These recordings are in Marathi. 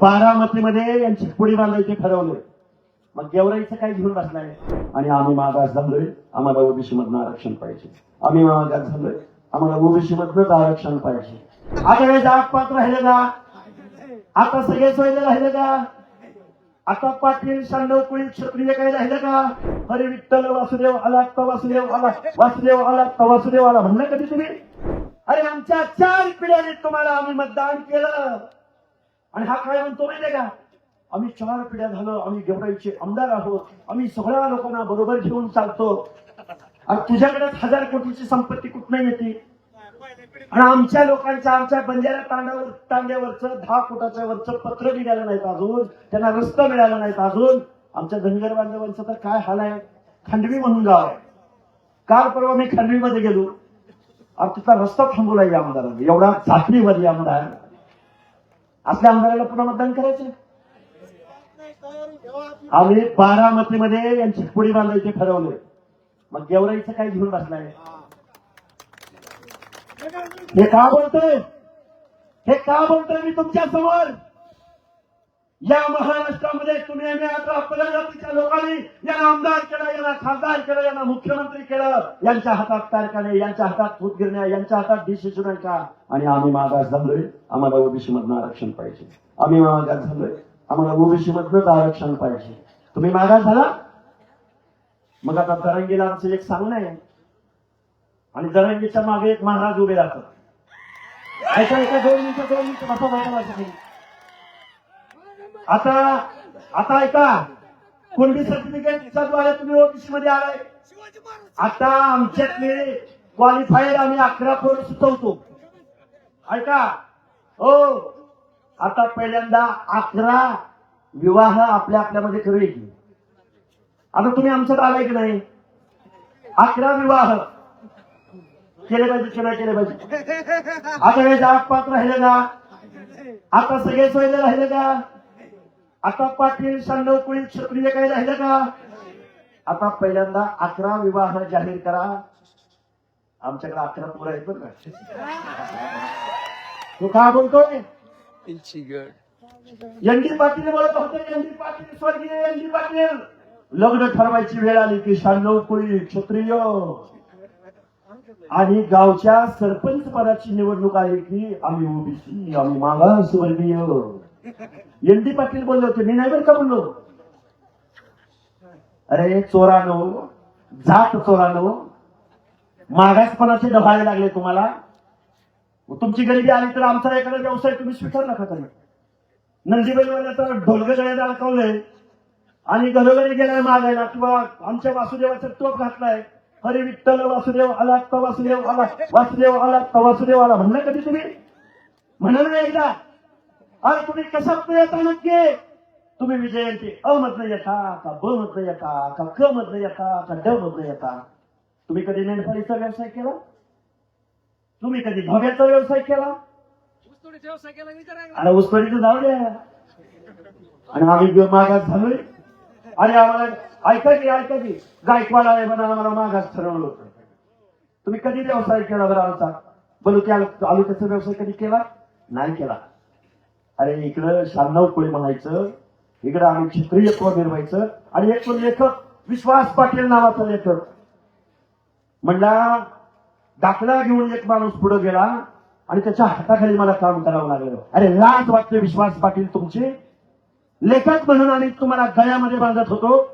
बारामतीमध्ये यांची पुढी बांधायचे ठरवले. मग गेवराईचं काय घेऊन बसलाय? आणि आम्ही मागास झालोय. आम्हाला ओबीसी मधनं आरक्षण पाहिजे. आम्ही मागास झालोय. आम्हाला ओबीसी मधनच आरक्षण पाहिजे. आता वेळेस जात पात्र राहिले का? आता सगळे सोयले राहिले का? आता पाटील शांडव कुळी क्षत्रिय काही राहिलं का? हरे विठ्ठल वासुदेव आला तर वासुदेव? आला. वासुदेव आला तर वासुदेव आला? म्हणलं कधी तुम्ही? अरे आमच्या चार पिढ्याने तुम्हाला आम्ही मतदान केलं. आणि हा काय म्हणतो माहितीये का? आम्ही चार पिढ्या झालो आम्ही गेवराईचे आमदार आहोत आम्ही सगळ्या लोकांना बरोबर घेऊन चालतो. आणि तुझ्याकडे हजार कोटीची संपत्ती कुठनं येते? आणि आमच्या लोकांच्या आमच्या बंजारा तांड्यावर तांड्यावरचं दहा फुटाच्या वरचं पत्र निघालं नाहीत अजून. त्यांना रस्ता मिळाला नाहीत अजून. आमच्या धनगर बांधवांचं तर काय हाल आहे? खांडवी म्हणून गाव आहे. काल परवा मी खांडवीमध्ये गेलो. आणि तिथला रस्ता थांबवला या आमदारांनी. एवढा चाकरीवादी आमदार आपल्या आमदाराला पुन्हा मतदान करायचं आम्ही बारामतीमध्ये यांची पुढे बांधायचे ठरवले मग गेवराईचं काय घेऊन बसलाय हे का बोलतोय? हे का बोलतोय मी तुमच्यासमोर? या महाराष्ट्रामध्ये तुम्ही आता आपल्या जातीच्या लोकांनी यांना आमदार केला यांना खासदार केला यांना मुख्यमंत्री केलं यांच्या हातात कारखाने यांच्या हातात फुटगिरण्या यांच्या हातात डिसिजन का आणि आम्ही मागास झालोय आम्हाला ओबीसी मधनं आरक्षण पाहिजे. आम्ही मागास झालोय आम्हाला ओबीसी मधनच आरक्षण पाहिजे. तुम्ही मागास झाला? मग आता तरंगीला आमचं एक सांगणं आहे. आणि दरंगीच्या मागे एक महाराज उभे राहतात. ऐका ऐका दोन मिनिटं दोन मिनिटं बसा बसा. आता आता ऐका. कोणती सर्टिफिकेटच्या द्वारे तुम्ही ओबीसी मध्ये आलाय. आता आमच्यातले क्वालिफाईड आम्ही अकरा पोरं सुचवतो. ऐका. हो. आता पहिल्यांदा अकरा विवाह आपल्या आपल्यामध्ये करेल. आता तुम्ही आमच्यात आलाय की नाही? अकरा विवाह. केले पाहिजे केले केले पाहिजे? आता हे जात पात राहिले का? आता सगळे सोयले राहिले का? आता पाटील शांडव कुळी क्षत्रिय काही राहिले का? आता पहिल्यांदा अकरा विवाह जाहीर करा. आमच्याकडे अकरा पोरं आहेत बरं का? तू का बोलतोय? एनडी पाटील बोलत होते एनडी पाटील स्वर्गीय एनडी पाटील. लग्न ठरवायची वेळ आली की शांडव कुळी क्षत्रिय. आणि गावच्या सरपंच पदाची निवडणूक आली की आम्ही ओबीसी आम्ही मागासवर्गीय. एनडी पाटील बोलले होते मी नाही बरं का बोललो? अरे चोरानो जात चोरानो मागासपणाचे डबाळे लागले तुम्हाला. तुमची गरिबी आली तर आमचा एखादा व्यवसाय तुम्ही स्वीकार नका करू. तर ढोलग गळ्यात अडकवलंय. आणि घरोघरी गेलाय मागायला किंवा आमच्या वासुदेवाचा टोप घातलाय. हरे विठ्ठल वासुदेव आला तर वासुदेव आला वासुदेव आला तर वासुदेव आला. म्हणलं कधी तुम्ही? म्हणाल ना एकदा. अरे तुम्ही कशात येता नक्की? तुम्ही विजयंती अ मधनं येता का ब मधनं येता का क मधनं येता का ड मधनं येता? तुम्ही कधी मेंढपाळीचा व्यवसाय केला? तुम्ही कधी धोग्याचा व्यवसाय केला? अरे उसतोडीचं जाऊ द्या. आणि आम्ही मागास झालोय. आणि आम्हाला ऐका की ऐका की गायकवाड आहे म्हणून आम्हाला मागास ठरवलं होतं. तुम्ही कधी व्यवसाय केला बरं आमचा? बोलू की आलू आलू त्याचा व्यवसाय कधी केला? नाही केला. अरे इकडं शांनव कुळे म्हणायचं इकडं आम्ही क्षेत्रीय कोण निर्वायचं आणि एक लेखक विश्वास पाटील नावाचा लेखक. म्हणला दाखला घेऊन एक माणूस पुढे गेला आणि त्याच्या हाताखाली मला काम करावं लागलं. अरे लाज वाटते विश्वास पाटील तुमचे. लेखक म्हणून आणि तुम्हाला गळ्यामध्ये बांधत होतो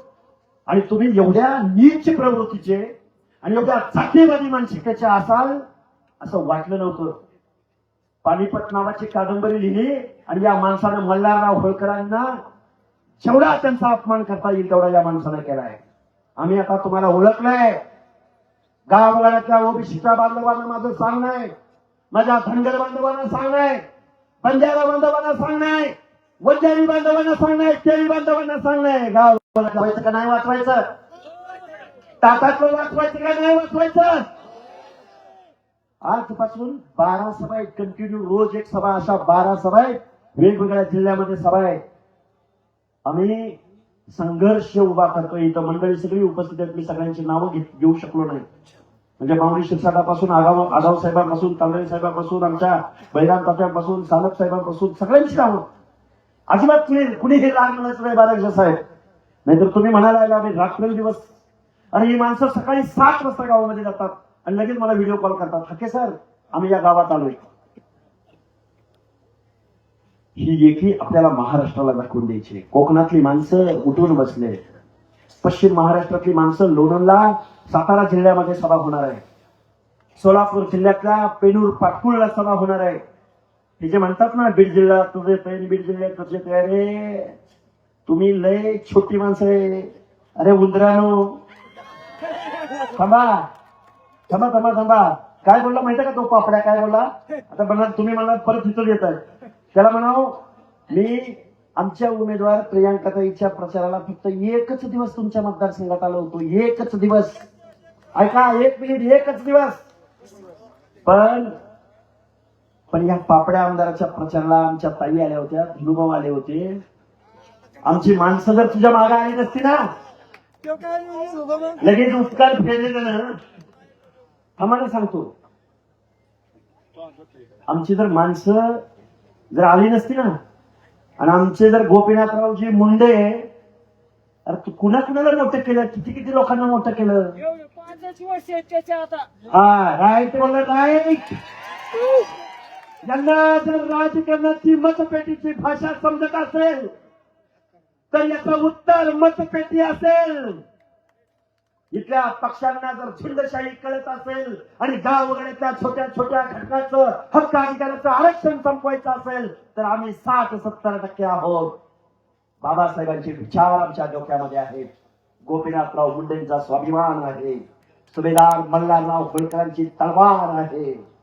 आणि तुम्ही एवढ्या नीच प्रवृत्तीचे आणि एवढ्या जातीवादी मानसिकतेचे असाल असं वाटलं नव्हतं. पानिपत नावाची कादंबरी लिहिली आणि या माणसानं मल्हारराव होळकरांना जेवढा त्यांचा अपमान करता येईल तेवढा या माणसानं केलाय आम्ही आता तुम्हाला ओळखलंय. गावगाड्यातल्या ओबीसीच्या बांधवांना माझं सांगणं आहे. माझ्या धनगर बांधवांना सांगणं आहे. बंजारा बांधवांना सांगणं आहे. वंजारी बांधवांना सांगणं आहे. केळी बांधवांना सांगणं आहे. गाव वाचवायचं का नाही वाचवायचं ताटातलं वाचवायचं का नाही वाचवायचं? आजपासून बारा सभा आहेत. कंटिन्यू रोज एक सभा अशा बारा सभा आहेत. वेगवेगळ्या जिल्ह्यामध्ये सभा आहेत. आम्ही संघर्ष उभा करतोय. इथं मंडळी सगळी उपस्थित आहेत. मी सगळ्यांची नावं घेत- घेऊ शकलो नाही. म्हणजे माऊली शिरसाटापासून आगाव आगाव साहेबांपासून तांदळे साहेबांपासून आमच्या बैराम तात्यापासून सालक साहेबांपासून सगळ्यांची नावं. अजिबात कुणी कुणी हे लहान म्हणायचं नाही बाराक्षा साहेब? नाहीतर तुम्ही म्हणायला आम्ही रात्रंदिवस आणि ही माणसं सकाळी सात वाजता गावामध्ये जातात. आणि लगेच मला व्हिडिओ कॉल करतात हके सर आम्ही या गावात आलोय. ही लेखी आपल्याला महाराष्ट्राला दाखवून द्यायची. कोकणातली माणसं उठून बसले. पश्चिम महाराष्ट्रातली माणसं लोणंदला सातारा जिल्ह्यामध्ये सभा होणार आहे. सोलापूर जिल्ह्यातल्या पेनूर पाटकुळला सभा होणार आहे. हे जे म्हणतात ना बीड जिल्हा तुझे पेन बीड जिल्ह्यात तुझे अरे तुम्ही लय छोटी माणसं आहे. अरे उंदरानो थांबा. थांबा थांबा थांबा. काय बोलला माहिती का तो पापड्या? काय बोलला? आता म्हणा तुम्ही मला परत इथं येत आहे त्याला म्हणाव मी आमच्या उमेदवार प्रियांकाताईच्या प्रचाराला फक्त एकच दिवस तुमच्या मतदारसंघात आलो होतो. एकच दिवस. ऐका एक मिनिट एकच दिवस. पण पण या पापड्या आमदाराच्या प्रचाराला आमच्या ताई आल्या होत्या धनुभाऊ आले होते. आमची माणसं जर तुझ्या मागे आली नसती ना लगेच उत्कार फेरलेलं ना. आम्हाला सांगतो. आमची जर माणसं जर आली नसती ना आणि आमचे जर गोपीनाथरावजी मुंडे अरे तू कुणा कुणाला मोठं केलं? किती किती लोकांना मोठं केलं? वर्ष आता हा राईट बोलला राईट. यांना जर राजकारणाची मतपेटीची भाषा समजत असेल तर याचं उत्तर मतपेटी असेल. इथल्या पक्षांना जर झुंडशाही कळत असेल आणि गाव वगैरेच्या छोट्या छोट्या घटकाचं हक्क अधिकाराचं आरक्षण संपवायचं असेल तर आम्ही साठ सत्तर टक्के आहोत. बाबासाहेबांचे विचार आमच्या डोक्यामध्ये आहेत. गोपीनाथराव मुंडेंचा स्वाभिमान आहे. सुभेदार मल्हारराव होळकरांची तलवार आहे.